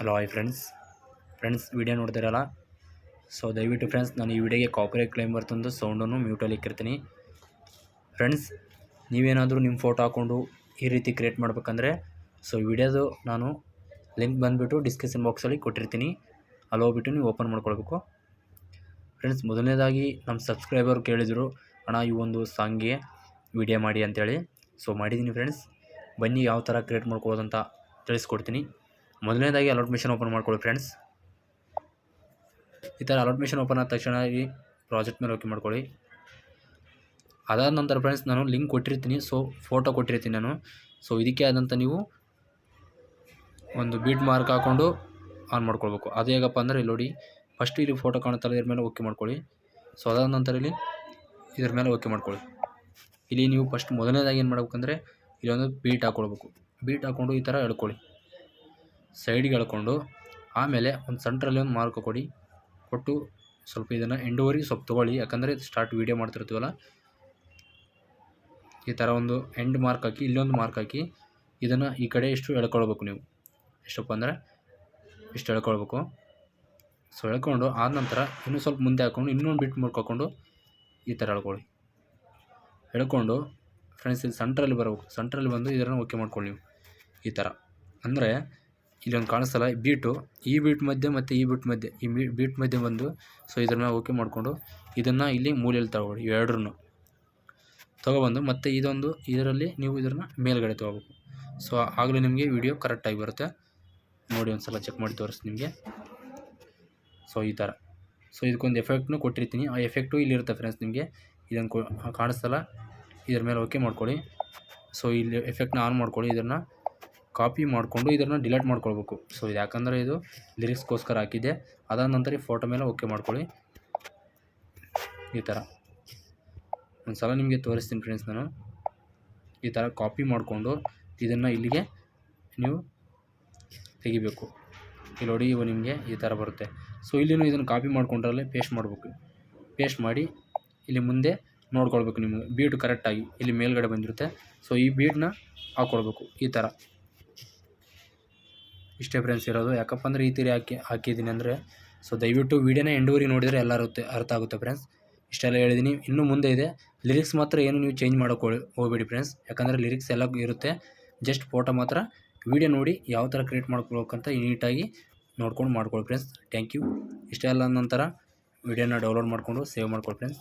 Hello hi friends friends video ನೋಡ್ತಿರಲ್ಲ? So ದಯವಿಟ್ಟು friends ನಾನು ಈ ವಿಡಿಯೋಗೆ ಕಾಪರೇಟ್ ಕ್ಲೈಮ್ ಬರ್ತಂದು ಸೌಂಡನ್ನು ಮ್ಯೂಟಲ್ಲಿ ಇಕ್ಕಿರ್ತೀನಿ. ಫ್ರೆಂಡ್ಸ್ ನೀವೇನಾದರೂ ನಿಮ್ಮ ಫೋಟೋ ಹಾಕ್ಕೊಂಡು ಈ ರೀತಿ ಕ್ರಿಯೇಟ್ ಮಾಡಬೇಕಂದ್ರೆ ಸೊ ವಿಡಿಯೋದು ನಾನು ಲಿಂಕ್ ಬಂದುಬಿಟ್ಟು ಡಿಸ್ಕ್ರಿಪ್ಷನ್ ಬಾಕ್ಸಲ್ಲಿ ಕೊಟ್ಟಿರ್ತೀನಿ. ಅಲ್ಲಿ ಹೋಗ್ಬಿಟ್ಟು ನೀವು ಓಪನ್ ಮಾಡ್ಕೊಳ್ಬೇಕು. ಫ್ರೆಂಡ್ಸ್ ಮೊದಲನೇದಾಗಿ ನಮ್ಮ ಸಬ್ಸ್ಕ್ರೈಬರ್ ಕೇಳಿದರು, ಅಣ್ಣ, ಈ ಒಂದು ಸಾಂಗ್ಗೆ ವಿಡಿಯೋ ಮಾಡಿ ಅಂತೇಳಿ. ಸೊ ಮಾಡಿದ್ದೀನಿ ಫ್ರೆಂಡ್ಸ್ ಬನ್ನಿ, ಯಾವ ಥರ ಕ್ರಿಯೇಟ್ ಮಾಡ್ಕೊಳ್ಳೋದಂತ ತಿಳಿಸ್ಕೊಡ್ತೀನಿ. ಮೊದಲನೇದಾಗಿ ಅಲಾಟ್ ಮಿಷನ್ ಓಪನ್ ಮಾಡ್ಕೊಳ್ಳಿ ಫ್ರೆಂಡ್ಸ್ ಈ ಥರ ಅಲಾಟ್ ಮಿಷನ್ ಓಪನ್ ಆದ ತಕ್ಷಣ ಈ ಪ್ರಾಜೆಕ್ಟ್ ಮೇಲೆ ಓಕೆ ಮಾಡ್ಕೊಳ್ಳಿ. ಅದಾದ ನಂತರ ಫ್ರೆಂಡ್ಸ್ ನಾನು ಲಿಂಕ್ ಕೊಟ್ಟಿರ್ತೀನಿ. ಸೊ ಫೋಟೋ ಕೊಟ್ಟಿರ್ತೀನಿ ನಾನು. ಸೊ ಇದಕ್ಕೆ ಆದಂಥ ನೀವು ಒಂದು ಬೀಟ್ ಮಾರ್ಕ್ ಹಾಕ್ಕೊಂಡು ಆನ್ ಮಾಡ್ಕೊಳ್ಬೇಕು. ಅದು ಹೇಗಪ್ಪ ಅಂದರೆ ಇಲ್ಲಿ ನೋಡಿ ಫಸ್ಟ್ ಇಲ್ಲಿ ಫೋಟೋ ಕಾಣುತ್ತಲ್ಲ, ಇದ್ರ ಮೇಲೆ ಓಕೆ ಮಾಡ್ಕೊಳ್ಳಿ. ಸೊ ಅದಾದ ನಂತರ ಇಲ್ಲಿ ಇದ್ರ ಮೇಲೆ ಓಕೆ ಮಾಡ್ಕೊಳ್ಳಿ. ಇಲ್ಲಿ ನೀವು ಫಸ್ಟ್ ಮೊದಲನೇದಾಗಿ ಏನು ಮಾಡ್ಬೇಕಂದ್ರೆ, ಇಲ್ಲೊಂದು ಬೀಟ್ ಹಾಕ್ಕೊಳ್ಬೇಕು ಬೀಟ್ ಹಾಕ್ಕೊಂಡು ಈ ಥರ ಎಳ್ಕೊಳ್ಳಿ. ಸೈಡ್ಗೆ ಎಳ್ಕೊಂಡು ಆಮೇಲೆ ಒಂದು ಸೆಂಟ್ರಲ್ಲಿ ಒಂದು ಮಾರ್ಕ್ ಕೊಡಿ. ಕೊಟ್ಟು ಸ್ವಲ್ಪ ಇದನ್ನು ಎಂಡುವರೆಗೆ ಸ್ವಲ್ಪ ತೊಗೊಳ್ಳಿ. ಯಾಕಂದರೆ ಸ್ಟಾರ್ಟ್ ವೀಡಿಯೋ ಮಾಡ್ತಿರ್ತೀವಲ್ಲ? ಈ ಥರ ಒಂದು ಎಂಡ್ ಮಾರ್ಕ್ ಹಾಕಿ, ಇಲ್ಲೊಂದು ಮಾರ್ಕ್ ಹಾಕಿ ಇದನ್ನು ಈ ಕಡೆ ಇಷ್ಟು ಎಳ್ಕೊಳ್ಬೇಕು ನೀವು. ಎಷ್ಟಪ್ಪ ಅಂದರೆ ಇಷ್ಟು ಎಳ್ಕೊಳ್ಬೇಕು. ಸೊ ಎಳ್ಕೊಂಡು ಆದ ನಂತರ ಇನ್ನೂ ಸ್ವಲ್ಪ ಮುಂದೆ ಹಾಕ್ಕೊಂಡು ಇನ್ನೊಂದು ಬಿಟ್ಟು ಹಾಕ್ಕೊಂಡು ಈ ಥರ ಎಳ್ಕೊಳ್ಳಿ. ಎಳ್ಕೊಂಡು ಫ್ರೆಂಡ್ಸ್ ಇಲ್ಲಿ ಸೆಂಟ್ರಲ್ಲಿ ಬರಬೇಕು. ಸೆಂಟ್ರಲ್ಲಿ ಬಂದು ಇದನ್ನು ಓಕೆ ಮಾಡ್ಕೊಳ್ಳಿ ನೀವು. ಈ ಥರ ಅಂದರೆ ಇಲ್ಲೊಂದು ಕಾಣಿಸ್ತಲ್ಲ ಬೀಟು ಈ ಬೀಟ್ ಮಧ್ಯೆ ಮತ್ತು ಈ ಬೀಟ್ ಮಧ್ಯೆ. ಈ ಬೀಟ್ ಮಧ್ಯೆ ಬಂದು ಸೊ ಇದನ್ನು ಓಕೆ ಮಾಡಿಕೊಂಡು, ಇದನ್ನು ಇಲ್ಲಿ ಮೂಲೆಯಲ್ಲಿ ತಗೊಳ್ಳಿ ಎರಡರೂ ತೊಗೊಬಂದು, ಮತ್ತು ಇದೊಂದು, ಇದರಲ್ಲಿ ನೀವು ಇದನ್ನು ಮೇಲ್ಗಡೆ ತೊಗೋಬೇಕು. ಸೊ ಆಗಲೇ ನಿಮಗೆ ವಿಡಿಯೋ ಕರೆಕ್ಟಾಗಿ ಬರುತ್ತೆ. ನೋಡಿ ಒಂದು ಸಲ ಚೆಕ್ ಮಾಡಿ ತೋರಿಸಿ ನಿಮಗೆ. ಸೊ ಈ ಥರ ಸೊ ಇದಕ್ಕೊಂದು ಎಫೆಕ್ಟ್ನು ಕೊಟ್ಟಿರ್ತೀನಿ. ಆ ಎಫೆಕ್ಟು ಇಲ್ಲಿರುತ್ತೆ ಫ್ರೆಂಡ್ಸ್ ನಿಮಗೆ. ಇದನ್ನು ಕೊ, ಕಾಣಿಸ್ತಲ್ಲ? ಇದ್ರ ಮೇಲೆ ಓಕೆ ಮಾಡ್ಕೊಳ್ಳಿ. ಸೊ ಇಲ್ಲಿ ಎಫೆಕ್ಟ್ನ ಆನ್ ಮಾಡ್ಕೊಳ್ಳಿ, ಇದನ್ನು. ಕಾಪಿ ಮಾಡಿಕೊಂಡು ಇದನ್ನು ಡಿಲೀಟ್ ಮಾಡ್ಕೊಳ್ಬೇಕು. ಸೊ ಇದು ಯಾಕಂದರೆ ಇದು ಲಿರಿಕ್ಸ್ಗೋಸ್ಕರ ಹಾಕಿದ್ದೆ. ಅದಾದ ನಂತರ ಈ ಫೋಟೋ ಮೇಲೆ ಓಕೆ ಮಾಡ್ಕೊಳ್ಳಿ. ಈ ಥರ. ಒಂದು ಸಲ ನಿಮಗೆ ತೋರಿಸ್ತೀನಿ ಫ್ರೆಂಡ್ಸ್ ನಾನು. ಈ ಥರ ಕಾಪಿ ಮಾಡಿಕೊಂಡು ಇದನ್ನು ಇಲ್ಲಿಗೆ ನೀವು ತೆಗಿಬೇಕು. ಇಲ್ಲಿ ನೋಡಿ, ಇವು ನಿಮಗೆ ಈ ಥರ ಬರುತ್ತೆ. ಸೊ ಇಲ್ಲಿನೂ ಇದನ್ನು ಕಾಪಿ ಮಾಡ್ಕೊಂಡ್ರಲ್ಲೇ ಪೇಸ್ಟ್ ಮಾಡಬೇಕು. ಪೇಸ್ಟ್ ಮಾಡಿ ಇಲ್ಲಿ ಮುಂದೆ ನೋಡ್ಕೊಳ್ಬೇಕು ನಿಮಗೆ. ಬೀಟ್ ಕರೆಕ್ಟಾಗಿ ಇಲ್ಲಿ ಮೇಲ್ಗಡೆ ಬಂದಿರುತ್ತೆ. ಸೊ ಈ ಬೀಟನ್ನ ಹಾಕ್ಕೊಳ್ಬೇಕು ಈ ಥರ. ಇಷ್ಟೇ ಫ್ರೆಂಡ್ಸ್ ಇರೋದು. ಯಾಕಪ್ಪ ಅಂದರೆ ಈ ತೀರಿ ಹಾಕಿ, ಹಾಕಿದ್ದೀನಿ ಅಂದರೆ ಸೊ ದಯವಿಟ್ಟು ವೀಡಿಯೋನ ಎಂಡೂರಿಗೆ ನೋಡಿದರೆ ಎಲ್ಲ ಅರ್ಥ ಆಗುತ್ತೆ ಫ್ರೆಂಡ್ಸ್ ಇಷ್ಟೆಲ್ಲ ಹೇಳಿದ್ದೀನಿ ಇನ್ನೂ ಮುಂದೆ ಇದೆ. ಲಿರಿಕ್ಸ್ ಮಾತ್ರ ಏನು ನೀವು ಚೇಂಜ್ ಮಾಡೋಕೆ ಹೋಗ್ಬೇಡಿ ಫ್ರೆಂಡ್ಸ್ ಯಾಕಂದರೆ ಲಿರಿಕ್ಸ್ ಎಲ್ಲ ಇರುತ್ತೆ. ಜಸ್ಟ್ ಫೋಟೋ ಮಾತ್ರ. ವೀಡಿಯೋ ನೋಡಿ ಯಾವ ಥರ ಕ್ರಿಯೇಟ್ ಮಾಡ್ಕೊಳ್ಬೇಕಂತ ನೀಟಾಗಿ ನೋಡ್ಕೊಂಡು ಮಾಡ್ಕೊಳ್ಳಿ ಫ್ರೆಂಡ್ಸ್ ಥ್ಯಾಂಕ್ ಯು ಇಷ್ಟೆಲ್ಲ ನಂತರ ವೀಡಿಯೋನ ಡೌನ್ಲೋಡ್ ಮಾಡಿಕೊಂಡು ಸೇವ್ ಮಾಡ್ಕೊಳ್ಳಿ ಫ್ರೆಂಡ್ಸ್